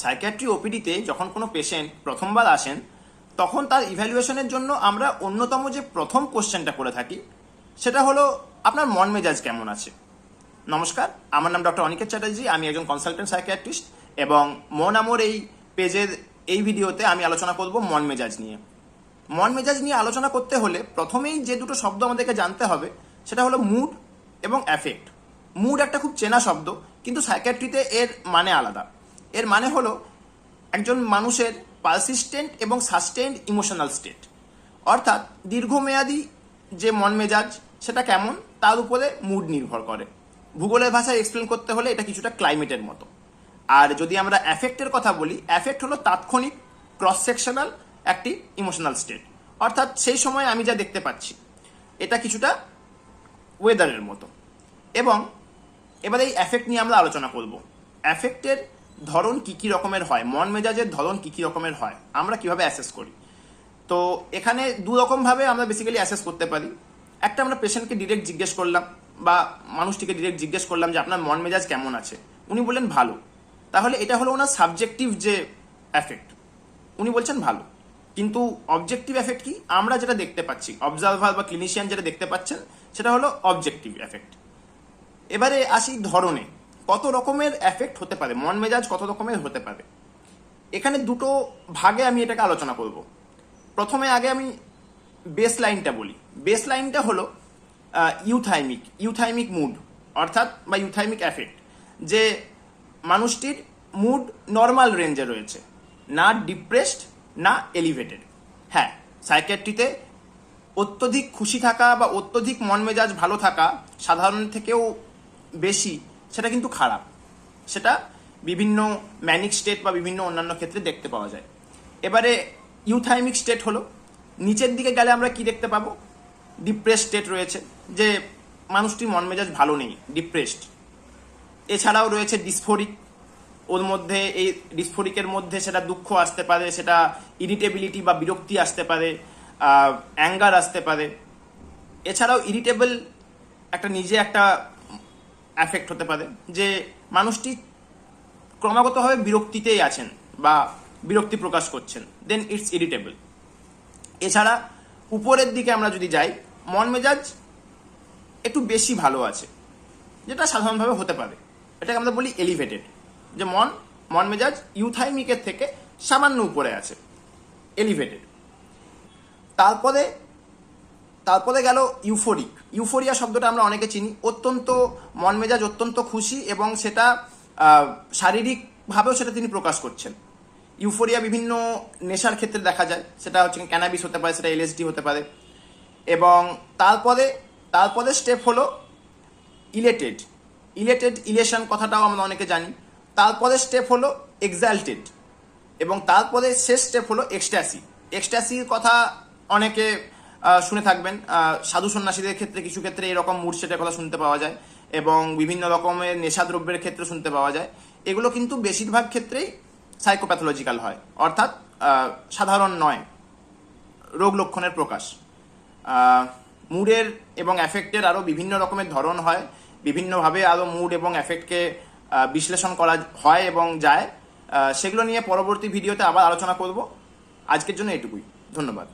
Psychiatry ওপিডিতে যখন কোনো patient প্রথমবার আসেন, তখন তার ইভ্যালুয়েশনের জন্য আমরা অন্যতম যে প্রথম কোশ্চেনটা করে থাকি, সেটা হলো, আপনার মন মেজাজ কেমন আছে? নমস্কার, আমার নাম ডক্টর অনিকেত চ্যাটার্জি, আমি একজন কনসালটেন্ট সাইকিয়াট্রিস্ট এবং মন আমর এই পেজের এই ভিডিওতে আমি আলোচনা করব মন মেজাজ নিয়ে। মন মেজাজ নিয়ে আলোচনা করতে হলে প্রথমেই যে দুটো শব্দ আমাদেরকে জানতে হবে, সেটা হলো মুড এবং অ্যাফেক্ট মুড একটা খুব চেনা শব্দ, কিন্তু সাইকিয়াট্রিতে এর মানে আলাদা। এর মানে হলো একজন মানুষের পারসিস্টেন্ট এবং সাস্টেন্ড ইমোশনাল স্টেট অর্থাৎ দীর্ঘমেয়াদী যে মন মেজাজ সেটা কেমন? তার উপরে মুড নির্ভর করে। ভূগোলের ভাষায় এক্সপ্লেন করতে হলে এটা কিছুটা ক্লাইমেটের মতো। আর যদি আমরা অ্যাফেক্টের কথা বলি অ্যাফেক্ট হলো তাৎক্ষণিক ক্রস সেকশনাল একটি ইমোশনাল স্টেট অর্থাৎ সেই সময় আমি যা দেখতে পাচ্ছি, এটা কিছুটা ওয়েদারের মতো। এবং এবারে এই অ্যাফেক্ট নিয়ে আমরা আলোচনা করব। অ্যাফেক্টের ধরন কি কি রকমের হয়? মন মেজাজের ধরন কি কি রকমের হয়? আমরা কীভাবে অ্যাসেস করি? তো এখানে দু রকমভাবে আমরা বেসিক্যালি অ্যাসেস করতে পারি। একটা আমরা পেশেন্টকে ডিরেক্ট জিজ্ঞেস করলাম বা মানুষটিকে ডিরেক্ট জিজ্ঞেস করলাম যে, আপনার মন মেজাজ কেমন আছে? উনি বললেন, ভালো। তাহলে এটা হলো ওনার সাবজেক্টিভ যে এফেক্ট উনি বলছেন, ভালো। কিন্তু অবজেক্টিভ এফেক্ট কি? আমরা যেটা দেখতে পাচ্ছি অবজারভার বা ক্লিনিশিয়ান যেটা দেখতে পাচ্ছেন, সেটা হলো অবজেক্টিভ এফেক্ট এবারে আসি ধরনে। কত রকমের এফেক্ট হতে পারে, মন মেজাজ কত রকমের হতে পারে। এখানে দুটো ভাগে আমি এটাকে আলোচনা করব। প্রথমে আগে আমি বেস লাইনটা বলি। বেস লাইনটা হলো ইউথাইমিক ইউথাইমিক মুড অর্থাৎ বা ইউথাইমিক এফেক্ট যে মানুষটির মুড নর্মাল রেঞ্জে রয়েছে, না ডিপ্রেসড না এলিভেটেড হ্যাঁ সাইকিয়াট্রিতে অত্যধিক খুশি থাকা বা অত্যধিক মন মেজাজ ভালো থাকা সাধারণ থেকেও বেশি সেটা কিন্তু খারাপ। সেটা বিভিন্ন ম্যানিক স্টেট বা বিভিন্ন অন্যান্য ক্ষেত্রে দেখতে পাওয়া যায়। এবারে ইউথাইমিক স্টেট হলো, নিচের দিকে গেলে আমরা কি দেখতে পাবো? ডিপ্রেস স্টেট রয়েছে, যে মানুষটির মন মেজাজ ভালো নেই, ডিপ্রেসড। এছাড়াও রয়েছে ডিসফোরিক। ওর মধ্যে, এই ডিসফোরিকের মধ্যে সেটা দুঃখ আসতে পারে, সেটা ইরিটেবিলিটি বা বিরক্তি আসতে পারে অ্যাঙ্গার আসতে পারে। এছাড়াও ইরিটেবল একটা নিজে একটা অ্যাফেক্ট হতে পারে, যে মানুষটি ক্রমাগতভাবে বিরক্তিতেই আছেন বা বিরক্তি প্রকাশ করছেন দেন ইটস ইরিটেবল এছাড়া উপরের দিকে আমরা যদি যাই, মন মেজাজ একটু বেশি ভালো আছে, যেটা সাধারণভাবে হতে পারে। এটাকে আমরা বলি এলিভেটেড যে মন মন মেজাজ ইউথাইমিকের থেকে সামান্য উপরে আছে এলিভেটেড তারপরে তারপরে গেল ইউফোরিক। ইউফোরিয়া শব্দটা আমরা অনেকে চিনি। অত্যন্ত মন মেজাজ অত্যন্ত খুশি এবং সেটা শারীরিকভাবেও সেটা তিনি প্রকাশ করছেন। ইউফোরিয়া বিভিন্ন নেশার ক্ষেত্রে দেখা যায়। সেটা হচ্ছে ক্যানাবিস হতে পারে, সেটা এলএসডি হতে পারে। এবং তারপরে তারপরে স্টেপ হলো ইলেটেড। ইলেটেড ইলেশন কথাটাও আমরা অনেকে জানি। তারপরে স্টেপ হলো এক্সাল্টেড এবং তারপরে শেষ স্টেপ হলো এক্সট্যাসি এক্সট্যাসির কথা অনেকে শুনে থাকবেন। সাধু সন্ন্যাসীদের ক্ষেত্রে কিছু ক্ষেত্রে এরকম মুডসেটের কথা শুনতে পাওয়া যায় এবং বিভিন্ন রকমের নেশাদ্রব্যের ক্ষেত্রে শুনতে পাওয়া যায়। এগুলো কিন্তু বেশিরভাগ ক্ষেত্রেই সাইকোপ্যাথোলজিক্যাল হয়। অর্থাৎ সাধারণ নয়, রোগ লক্ষণের প্রকাশ। মুডের এবং অ্যাফেক্টের আরও বিভিন্ন রকমের ধরন হয়। বিভিন্নভাবে আরও মুড এবং অ্যাফেক্টকে বিশ্লেষণ করা হয় এবং যায়। সেগুলো নিয়ে পরবর্তী ভিডিওতে আবার আলোচনা করব। আজকের জন্য এটুকুই। ধন্যবাদ।